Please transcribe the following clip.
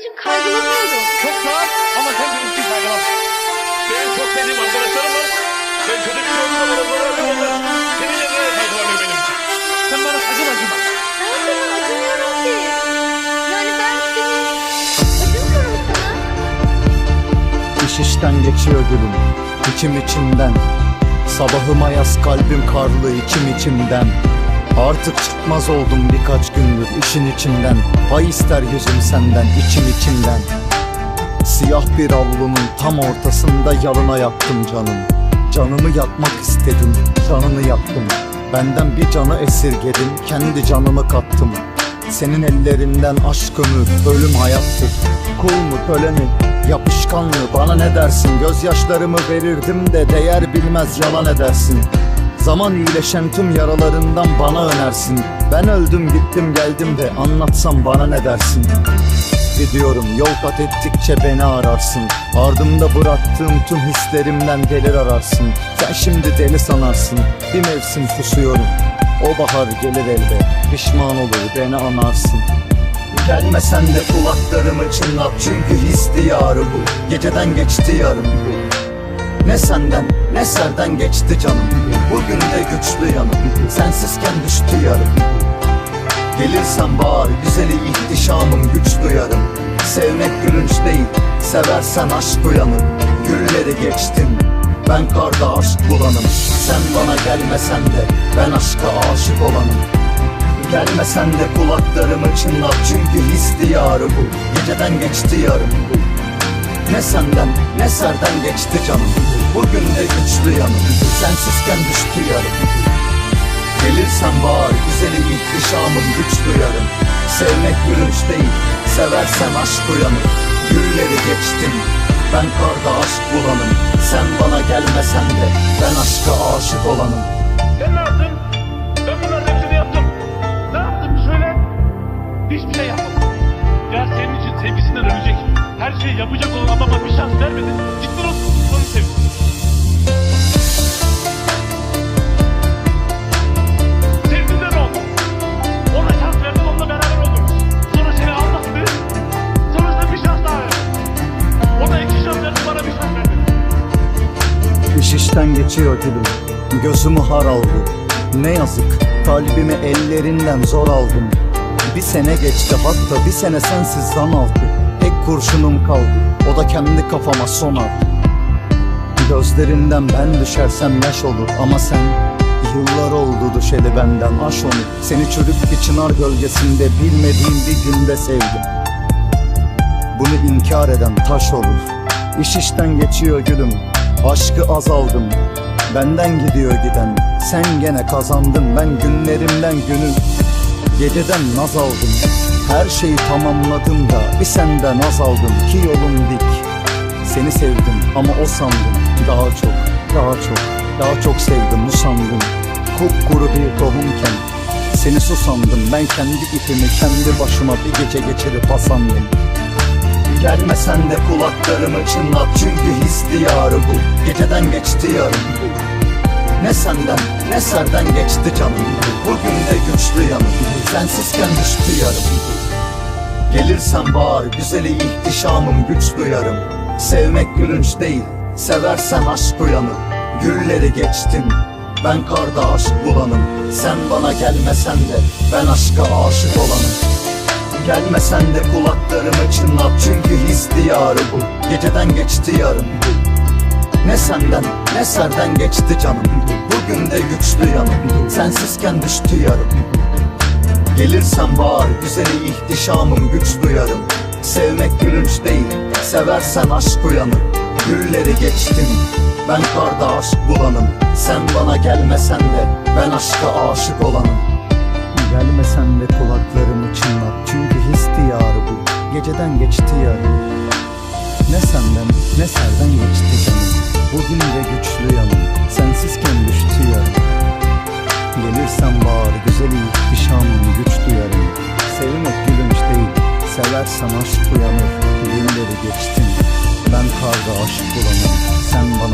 için kaygılanıyorum. Çok sağ ol ama sen benim için kaygılan. Benim çok sevdiğim arkadaşlarım var. Ben kötü bir şey olduğunda bana sorar onlar. Senin yerine kaygılanıyor benim için. Sen bana sakın acıma. Ben sana acımıyorum ki. Yani ben seni acımıyorum sana. İş işten geçiyor gülüm içim içimden Sabahıma yaz kalbim karlı içim içimden Artık çıkmaz oldum birkaç gündür işin içinden Pay ister yüzüm senden içim içimden Siyah bir avlunun tam ortasında yalına yattım canım. Canımı yakmak istedim, canını yaktım. Benden bir canı esirgedim, kendi canımı kattım. Senin ellerinden aşkımı, ölüm hayattır Kul mu köle mi, yapışkan mı bana ne dersin? Gözyaşlarımı verirdim de değer bilmez yalan edersin Zaman iyileşen tüm yaralarından bana önersin. Ben öldüm gittim geldim de anlatsam bana ne dersin? Gidiyorum yol kat ettikçe beni ararsın. Ardımda bıraktığım tüm hislerimden gelir ararsın. Sen şimdi deli sanarsın Bir mevsim susuyorum. O bahar gelir elbet Pişman olur beni anarsın. Gelmesen de kulaklarımı çınlat Çünkü his diyarı bu. Geceden geçti yarım ne senden ne serden geçti canım. Bugün de güçlü yanım. Sensizken düştü yarım. Gelirsen bağır güzeli ihtişamım güç duyarım. Sevmek gülünç değil seversen aşk uyanır. Gülleri geçtim ben karda aşk bulanım. Sen bana gelmesen de ben aşka aşık olanım Gelmesen de kulaklarımı çınlat çünkü his diyarı bu. Geceden geçti yarım ne senden ne serden geçti canım Bugün de güçlü yanım Sensizken düştü yarım Gelirsen bağır güzeli ihtişamım güç duyarım Sevmek gülünç değil Seversen aşk uyanır Gülleri geçtim Ben karda aşk bulanım Sen bana gelmesen de Ben aşka aşık olanım Sen ne yaptın? Ben bunların hepsini yaptım. Ne yaptım söyle. Hiçbir şey yapmadım. Şeyi yapacak olan adama bir şans vermedin. Gittin o onu sevdin. İş işten geçiyor gülüm Gözümü har aldı Ne yazık kalbimi ellerinden zor aldım. Bir sene geçti hatta bir sene sensiz zan Tek kurşunum kaldı. O da kendi kafama son aldı Gözlerinden ben düşersem yaş olur. Ama sen Yıllar oldu düşeli benden aş onu. Seni çürük bir çınar gölgesinde bilmediğim bir günde sevdim. Bunu inkar eden taş olur. İş işten geçiyor gülüm. Aşkı azaldım. Benden gidiyor giden. Sen gene kazandın. Ben günlerimden günü Geceden naz aldım. Her şeyi tamamladım da Bir senden naz aldım. Ki yolum dik. Seni sevdim ama o sandım. Daha çok, daha çok, daha çok sevdim bu sandım. Kupkuru bir tohumken Seni susandım Ben kendi ipimi kendi başıma Bir gece geçirip asandım. Gelmesen de kulaklarımı çınlat. Çünkü his diyarı bu. Geceden geçti yarım Ne senden ne serden geçti canım. Bugün de güçlü yanım. Sensizken düştü yarım. Gelirsen bağır güzeli ihtişamım güç duyarım. Sevmek gülünç değil Seversen aşk uyanır. Gülleri geçtim ben karda aşk bulanım. Sen bana gelmesen de Ben aşka aşık olanım. Gelmesen de kulaklarımı çınlat Çünkü his diyarı bu. Geceden geçti yarım Ne senden ne serden geçti canım. Bugün de güçlü yanım. Sensizken düştü yarım. Gelirsen bağır güzeli ihtişamım güç duyarım. Sevmek gülünç değil Seversen aşk uyanır. Gülleri geçtim Ben karda aşk bulanım. Sen bana gelmesen de Ben aşka aşık olanım. Gelmesen de kulaklarımı çınlat Çünkü his diyarı bu. Geceden geçti yarım Ne senden ne serden geçti. Canım Bugün de güçlü yanım Sensizken düştü yarım Gelirsen bağır güzel ihtişamım güç duyarım. Sevmek gülünç değil Seversen aşk uyanır Günleri geçtim Ben karda aşık olanım Sen bana